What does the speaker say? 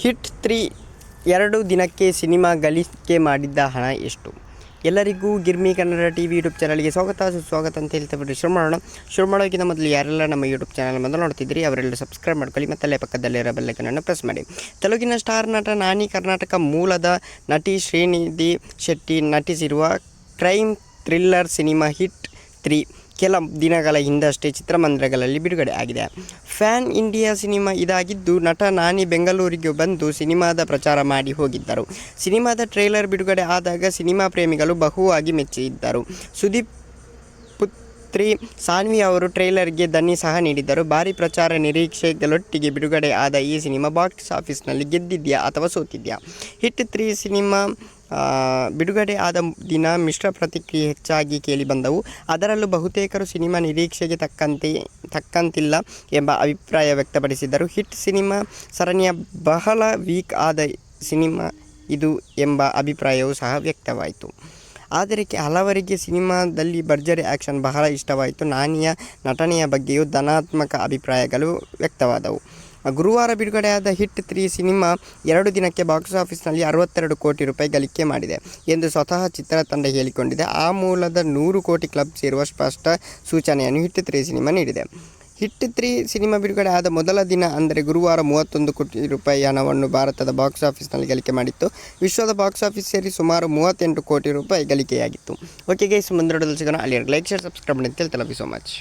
Hit three ಎರಡು ದಿನಕ್ಕೆ cinema ಗಳಿಕೆ ಮಾಡಿದ್ದ ಹಣ ಎಷ್ಟು? ಎಲ್ಲರಿಗೂ Girmi Kannada T V YouTube ಚಾನಲ್ಗೆ ಸ್ವಾಗತ, ಸುಸ್ವಾಗತ ಅಂತ ಹೇಳ್ತಾ ಬಿಟ್ಟು ಶುರು ಮಾಡೋಣ. ಶುರು ಮಾಡೋಕ್ಕಿಂತ ಮೊದಲು ಯಾರೆಲ್ಲ ನಮ್ಮ ಯೂಟ್ಯೂಬ್ ಚಾನಲ್ ಮೊದಲು ನೋಡ್ತಿದ್ರಿ ಅವರೆಲ್ಲ ಸಬ್ಸ್ಕ್ರೈಬ್ ಮಾಡ್ಕೊಳ್ಳಿ ಮತ್ತು ಅಲ್ಲೇ ಪಕ್ಕದಲ್ಲಿರೋ ಬೆಲ್ಲೈಕನನ್ನು ಪ್ರೆಸ್ ಮಾಡಿ. ತೆಲುಗಿನ ಸ್ಟಾರ್ ನಟ ನಾನಿ ಕರ್ನಾಟಕ ಮೂಲದ ನಟಿ Srinidhi Shetty ನಟಿಸಿರುವ crime thriller cinema hit three. ಕೆಲ ದಿನಗಳ ಹಿಂದಷ್ಟೇ ಚಿತ್ರಮಂದಿರಗಳಲ್ಲಿ ಬಿಡುಗಡೆ ಆಗಿದೆ. ಫ್ಯಾನ್ ಇಂಡಿಯಾ ಸಿನಿಮಾ ಇದಾಗಿದ್ದು ನಟ ನಾನಿ ಬೆಂಗಳೂರಿಗೆ ಬಂದು ಸಿನಿಮಾದ ಪ್ರಚಾರ ಮಾಡಿ ಹೋಗಿದ್ದರು. ಸಿನಿಮಾದ ಟ್ರೇಲರ್ ಬಿಡುಗಡೆ ಆದಾಗ ಸಿನಿಮಾ ಪ್ರೇಮಿಗಳು ಬಹುವಾಗಿ ಮೆಚ್ಚಿದ್ದರು. ಸುದೀಪ್ ಪುತ್ರಿ, ಸಾನ್ವಿ ಅವರು ಟ್ರೇಲರ್ಗೆ ದನಿ ಸಹ ನೀಡಿದ್ದರು. ಭಾರಿ ಪ್ರಚಾರ ನಿರೀಕ್ಷೆಗಳೊಟ್ಟಿಗೆ ಬಿಡುಗಡೆ ಆದ ಈ ಸಿನಿಮಾ ಬಾಕ್ಸ್ ಆಫೀಸ್ನಲ್ಲಿ ಗೆದ್ದಿದ್ಯಾ ಅಥವಾ ಸೋತಿದ್ಯಾ? ಹಿಟ್ ತ್ರೀ ಸಿನಿಮಾ ಬಿಡುಗಡೆ ಆದ ದಿನ ಮಿಶ್ರ ಪ್ರತಿಕ್ರಿಯೆ ಹೆಚ್ಚಾಗಿ ಕೇಳಿಬಂದವು ಅದರಲ್ಲೂ ಬಹುತೇಕರು ಸಿನಿಮಾ ನಿರೀಕ್ಷೆಗೆ ತಕ್ಕಂತೆ, ತಕ್ಕಂತಿಲ್ಲ ಎಂಬ ಅಭಿಪ್ರಾಯ ವ್ಯಕ್ತಪಡಿಸಿದರು. ಹಿಟ್ ಸಿನಿಮಾ ಸರಣಿಯ ಬಹಳ ವೀಕ್ ಆದ ಸಿನಿಮಾ ಇದು ಎಂಬ ಅಭಿಪ್ರಾಯವೂ ಸಹ ವ್ಯಕ್ತವಾಯಿತು. ಆದರೆ ಹಲವರಿಗೆ ಸಿನಿಮಾದಲ್ಲಿ ಭರ್ಜರಿ ಆ್ಯಕ್ಷನ್ ಬಹಳ ಇಷ್ಟವಾಯಿತು. ನಾನಿಯ ನಟನೆಯ ಬಗ್ಗೆಯೂ ಧನಾತ್ಮಕ ಅಭಿಪ್ರಾಯಗಳು ವ್ಯಕ್ತವಾದವು. ಗುರುವಾರ ಬಿಡುಗಡೆಯಾದ ಹಿಟ್ ತ್ರೀ ಸಿನಿಮಾ ಎರಡು ದಿನಕ್ಕೆ ಬಾಕ್ಸ್ ಆಫೀಸ್ನಲ್ಲಿ ಅರವತ್ತೆರಡು ಕೋಟಿ ರೂಪಾಯಿ ಗಳಿಕೆ ಮಾಡಿದೆ ಎಂದು ಸ್ವತಃ ಚಿತ್ರತಂಡ ಹೇಳಿಕೊಂಡಿದೆ. ಆ ಮೂಲದ ನೂರು ಕೋಟಿ ಕ್ಲಬ್ ಸೇರುವ ಸ್ಪಷ್ಟ ಸೂಚನೆಯನ್ನು ಹಿಟ್ ತ್ರೀ ಸಿನಿಮಾ ನೀಡಿದೆ. ಹಿಟ್ ತ್ರೀ ಸಿನಿಮಾ ಬಿಡುಗಡೆ ಆದ ಮೊದಲ ದಿನ ಅಂದರೆ ಗುರುವಾರ ಮೂವತ್ತೊಂದು ಕೋಟಿ ರೂಪಾಯಿ ಹಣವನ್ನು ಭಾರತದ ಬಾಕ್ಸ್ ಆಫೀಸ್ನಲ್ಲಿ ಗಳಿಕೆ ಮಾಡಿತ್ತು. ವಿಶ್ವದ ಬಾಕ್ಸ್ ಆಫೀಸ್ ಸೇರಿ ಸುಮಾರು ಮೂವತ್ತೆಂಟು ಕೋಟಿ ರೂಪಾಯಿ ಗಳಿಕೆಯಾಗಿತ್ತು. ಓಕೆ ಗೈಸ್ ಮುಂದೆ ಸಿಗೋಣ ಅಲ್ಲಿ ಲೈಕ್, ಶೇರ್, ಸಬ್ಸ್ಕ್ರೈಬ್ ಅಂತ ಯು ಸೊ ಮಚ್